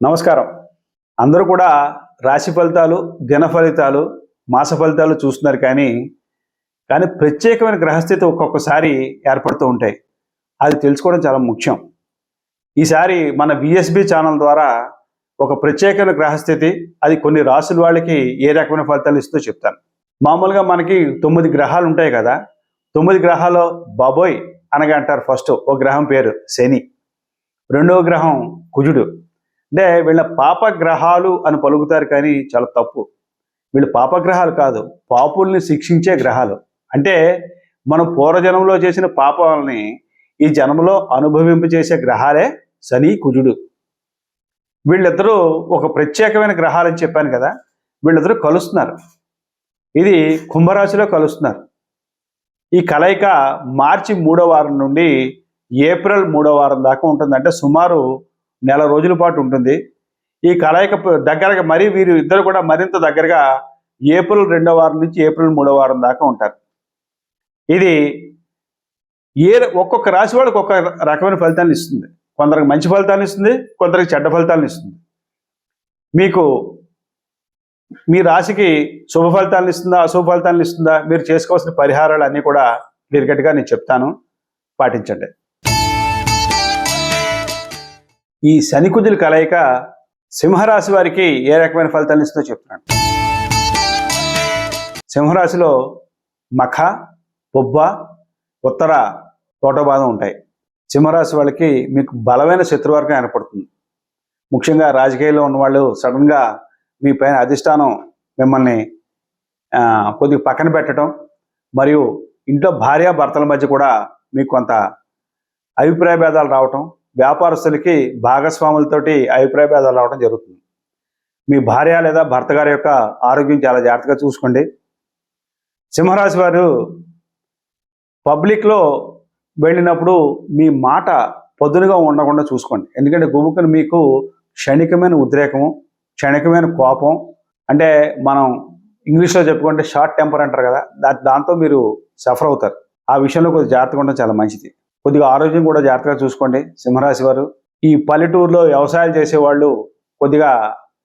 నమస్కారం. అందరూ కూడా రాశి ఫలితాలు దిన ఫలితాలు మాస ఫలితాలు చూస్తున్నారు కానీ కానీ ప్రత్యేకమైన గ్రహస్థితి ఒక్కొక్కసారి ఏర్పడుతూ ఉంటాయి. అది తెలుసుకోవడం చాలా ముఖ్యం. ఈసారి మన విఎస్బి ఛానల్ ద్వారా ఒక ప్రత్యేకమైన గ్రహస్థితి అది కొన్ని రాసుల వాళ్ళకి ఏ రకమైన ఫలితాలు ఇస్తుందో చెప్తాను. మామూలుగా మనకి తొమ్మిది గ్రహాలు ఉంటాయి కదా తొమ్మిది గ్రహాలు బాబోయ్ అనగా అంటారు ఫస్ట్ ఒక గ్రహం పేరు శని రెండవ గ్రహం కుజుడు అంటే వీళ్ళ పాపగ్రహాలు అని పలుకుతారు కానీ చాలా తప్పు. వీళ్ళు పాపగ్రహాలు కాదు పాపుల్ని శిక్షించే గ్రహాలు. అంటే మనం పూర్వజన్మలో చేసిన పాపాలని ఈ జన్మలో అనుభవింపచేసే గ్రహాలే శని కుజుడు. వీళ్ళిద్దరూ ఒక ప్రత్యేకమైన గ్రహాలని చెప్పాను కదా వీళ్ళిద్దరూ కలుస్తున్నారు. ఇది కుంభరాశిలో కలుస్తున్నారు. ఈ కలయిక మార్చి మూడో వారం నుండి ఏప్రిల్ మూడో వారం దాకా ఉంటుంది అంటే సుమారు నెల రోజుల పాటు ఉంటుంది. ఈ కలయిక దగ్గరగా మరీ వీరు ఇద్దరు కూడా మరింత దగ్గరగా ఏప్రిల్ రెండో వారం నుంచి ఏప్రిల్ మూడో వారం దాకా ఉంటారు. ఇది ఏ ఒక్కొక్క రాశి వాళ్ళకి ఒక్కొక్క రకమైన ఫలితాన్ని ఇస్తుంది. కొందరికి మంచి ఫలితాన్ని ఇస్తుంది కొందరికి చెడ్డ ఫలితాన్ని ఇస్తుంది. మీకు మీ రాశికి శుభ ఫలితాలను ఇస్తుందా అశుభ ఫలితాలను ఇస్తుందా మీరు చేసుకోవాల్సిన పరిహారాలు అన్నీ కూడా క్లియర్కట్గా నేను చెప్తాను. పాటించండి. ఈ శనికుజుల కలయిక సింహరాశి వారికి ఏ రకమైన ఫలితాలను ఇస్తుందో చెప్తున్నాను. సింహరాశిలో మఖ బొబ్బ ఉత్తర తోటబాదం ఉంటాయి. సింహరాశి వాళ్ళకి మీకు బలమైన శత్రువర్గం ఏర్పడుతుంది. ముఖ్యంగా రాజకీయాల్లో ఉన్నవాళ్ళు సడన్గా మీ పైన అధిష్టానం మిమ్మల్ని కొద్దిగా పక్కన పెట్టడం మరియు ఇంట్లో భార్య భర్తల మధ్య కూడా మీకు కొంత అభిప్రాయ భేదాలు రావటం వ్యాపారస్తులకి భాగస్వాములతోటి అభిప్రాయ భేదాలు రావడం జరుగుతుంది. మీ భార్య లేదా భర్త గారి యొక్క ఆరోగ్యం చాలా జాగ్రత్తగా చూసుకోండి. సింహరాశి వారు పబ్లిక్లో వెళ్ళినప్పుడు మీ మాట పొద్దునగా ఉండకుండా చూసుకోండి. ఎందుకంటే గుబుకుని మీకు క్షణికమైన ఉద్రేకము క్షణికమైన కోపం అంటే మనం ఇంగ్లీష్లో చెప్పుకుంటే షార్ట్ టెంపర్ అంటారు కదా దా దాంతో మీరు సఫర్ అవుతారు. ఆ విషయంలో కొద్దిగా జాగ్రత్తగా ఉండడం చాలా మంచిది. కొద్దిగా ఆరోగ్యం కూడా జాగ్రత్తగా చూసుకోండి. సింహరాశి వారు. ఈ పల్లెటూరులో వ్యవసాయాలు చేసేవాళ్ళు కొద్దిగా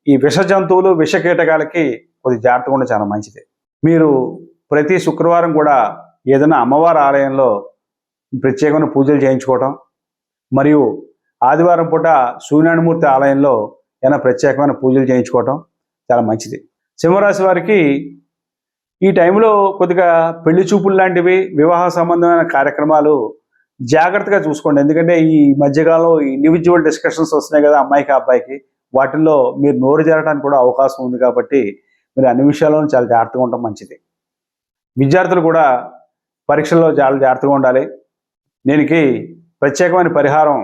ఈ విష జంతువులు విష కీటకాలకి కొద్దిగా జాగ్రత్తగా ఉండడం చాలా మంచిది. మీరు ప్రతి శుక్రవారం కూడా ఏదైనా అమ్మవారి ఆలయంలో ప్రత్యేకమైన పూజలు చేయించుకోవటం మరియు ఆదివారం పూట సూర్యనారాయణమూర్తి ఆలయంలో ఏమైనా ప్రత్యేకమైన పూజలు చేయించుకోవటం చాలా మంచిది. సింహరాశి వారికి ఈ టైంలో కొద్దిగా పెళ్ళి చూపులు లాంటివి వివాహ సంబంధమైన కార్యక్రమాలు జాగ్రత్తగా చూసుకోండి. ఎందుకంటే ఈ మధ్యకాలంలో ఇండివిజువల్ డిస్కషన్స్ వస్తున్నాయి కదా అమ్మాయికి అబ్బాయికి. వాటిల్లో మీరు నోరు చేరడానికి కూడా అవకాశం ఉంది కాబట్టి మీరు అన్ని విషయాల్లోనూ చాలా జాగ్రత్తగా ఉండటం మంచిది. విద్యార్థులు కూడా పరీక్షల్లో చాలా జాగ్రత్తగా ఉండాలి. దీనికి ప్రత్యేకమైన పరిహారం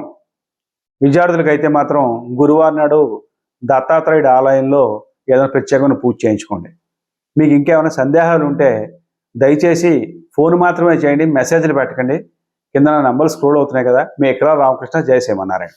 విద్యార్థులకైతే మాత్రం గురువారం నాడు దత్తాత్రేయుడు ఆలయంలో ఏదైనా ప్రత్యేకమైన పూజ చేయించుకోండి. మీకు ఇంకేమైనా సందేహాలు ఉంటే దయచేసి ఫోన్ మాత్రమే చేయండి మెసేజ్లు పెట్టకండి. కింద నా నంబర్లు స్క్రోల్ అవుతున్నాయి కదా మీ ఎక్కడ రామకృష్ణ జయసేమన్నారాయణ